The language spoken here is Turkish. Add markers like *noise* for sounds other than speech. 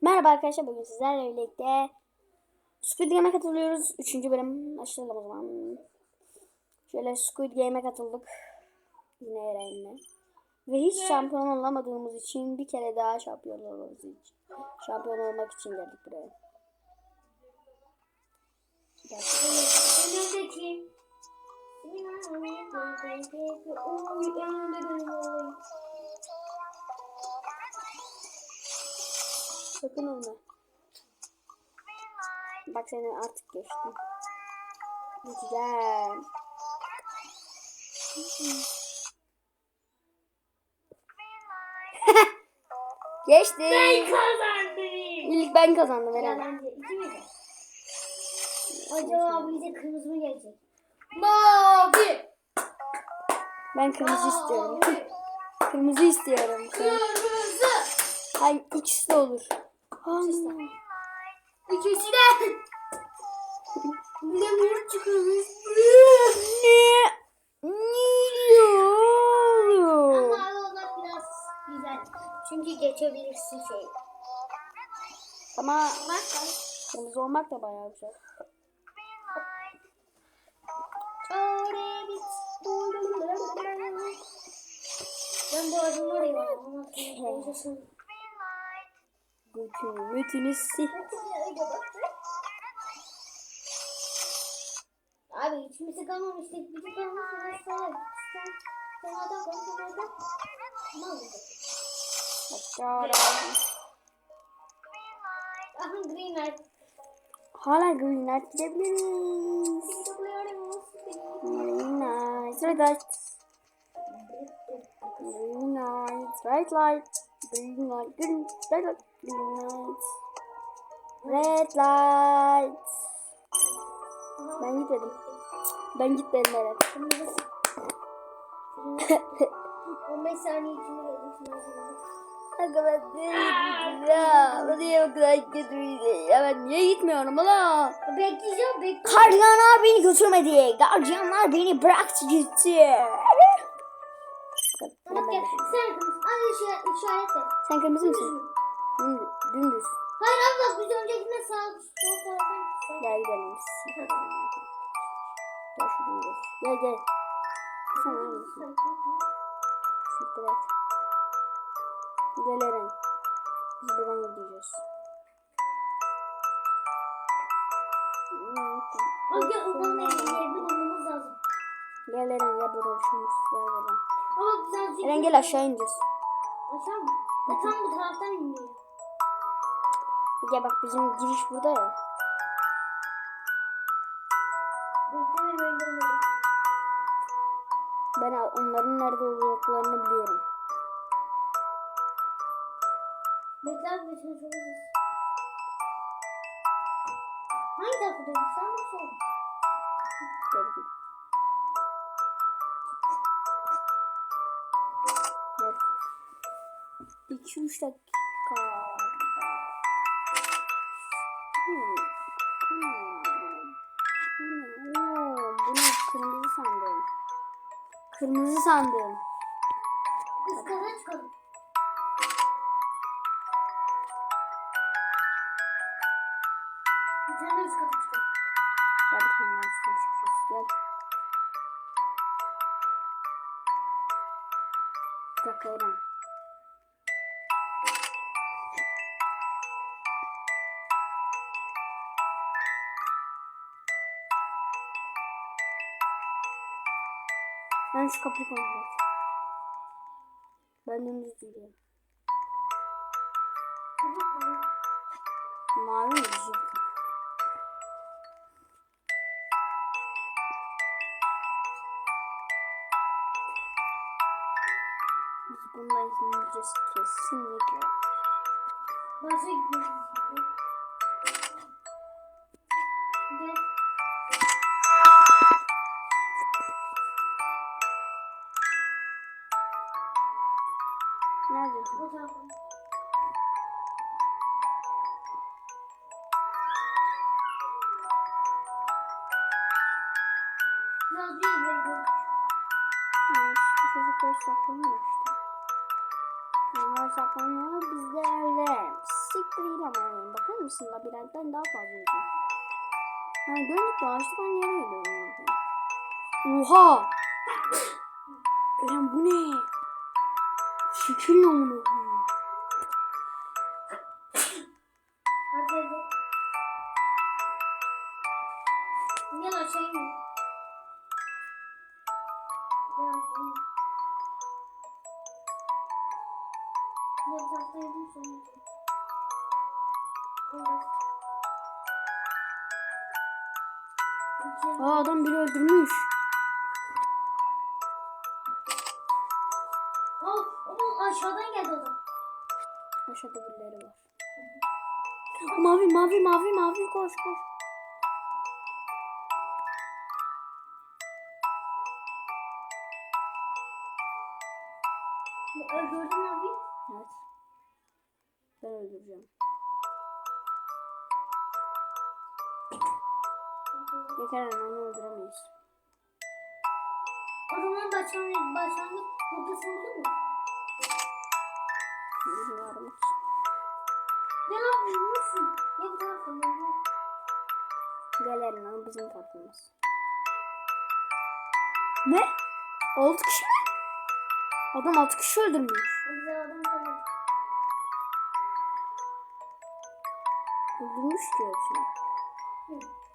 Merhaba arkadaşlar bugün sizlerle birlikte Squid Game'e katılıyoruz. Üçüncü bölüm başlayalım o zaman. Şöyle Squid Game'e katıldık. Yine Eren'le. Ve hiç şampiyon olamadığımız için bir kere daha şampiyon olmamız için. Şampiyon olmak için geldik buraya. Önündeki. Sakın ölme. Bak seni artık geçtim. Güzel. *laughs* Geçti. Ben kazandım. İlk ben kazandım miydi? Acaba bize kırmızı mı gelecek? Mavi. Ben kırmızı istiyorum. Mavi. *laughs* Kırmızı istiyorum. Kırmızı. Hayır ikisi de olur. Allah. İkisi de. Bir de mor çıkıyormuş. Ne? Ne diyor? Ama olmak biraz güzel. Çünkü geçebilirsin şey. Ama kırmızı olmak da bayağı güzel. Ben bu adamı arıyorum *laughs* Götünü, götünü sil. Abi içimizi kalmamıştık. Bir tek kalmıştık. Sen, sen, sen adam konuşuyordu. Tamam mı? Başka Aha green light. Hala green light gidebiliriz. Green light, red light. Green light, red light. Green light, green, light, green light. Red light. Ben gitmedim. Ben gitmedim evet. *laughs* 15 saniye içinde. Kanka ben gitmiyorum ya? Ben niye bu kadar gitmiyorum ya? Ben niye gitmiyorum ulan? Bekleyeceğim bekleyeceğim. Gardiyanlar beni götürmedi. Gardiyanlar beni bıraktı gitti. Sen kırmızı. Hadi işaret, işaret. Sen kırmızı mısın? Dümdüz. Dümdüz. Hayır abla biz öncekinde sağ sol taraftan gitsin. Gel gidelim. Gel şuradan geç. Gel gel. Sen neredesin? Siktir et. Gel Eren. Biz buradan gideceğiz. Bak gel odanın evini bulmamız lazım. Gel Eren gel buradan şunu ver buradan. Ama birazcık... Eren gel aşağı ineceğiz. Aşağı mı? E tam bu taraftan iniyor. Gel bak bizim giriş burada ya. Ben onların nerede olduklarını biliyorum. Bekle abi ben seni soracağız. Hangi tarafa dönüş? Sağ mı sol? gel. Gel. 2-3 dakika. Kırmızı sandım. Kata çıkalım. Bir tane üst kata çıkalım. Gel bir tane daha üstüne çıkacağız. Gel. Bir dakika Eren. Ben şu kapıyı kontrol et. Ben dümdüz gidiyorum. Mavi mi diyecektim? Biz bundan izleyeceğiz kesinlikle. Başa gidiyoruz. Biraz bir ileri götür. Evet, bu çocuklar saklanıyor işte. Onlar saklanıyor, biz de öyle. Sik da değil ama yani. Bakar mısın labirentten daha fazla uzun. Yani döndük dolaştık aynı yere geliyorum. yani. Oha! Eren bu ne? Ne onu? Hadi hadi. Gel aşağı sonra. Evet. Aa adam biri öldürmüş. Oh, oğlum aşağıdan geldi adam. Aşağıda birileri var. Mavi mavi mavi mavi koş koş. Öldüreceğim. Yeter onu öldüremeyiz. O zaman başlangıç, başlangıç noktası buldun mu? Bilmiyorum. Ne lan bulmuşsun? Ya bu taraftan buldum. Gel Eren o bizim takımımız. Ne? 6 kişi mi? Adam 6 kişi öldürmüş. Öldürmüş diyor hepsini. Hı.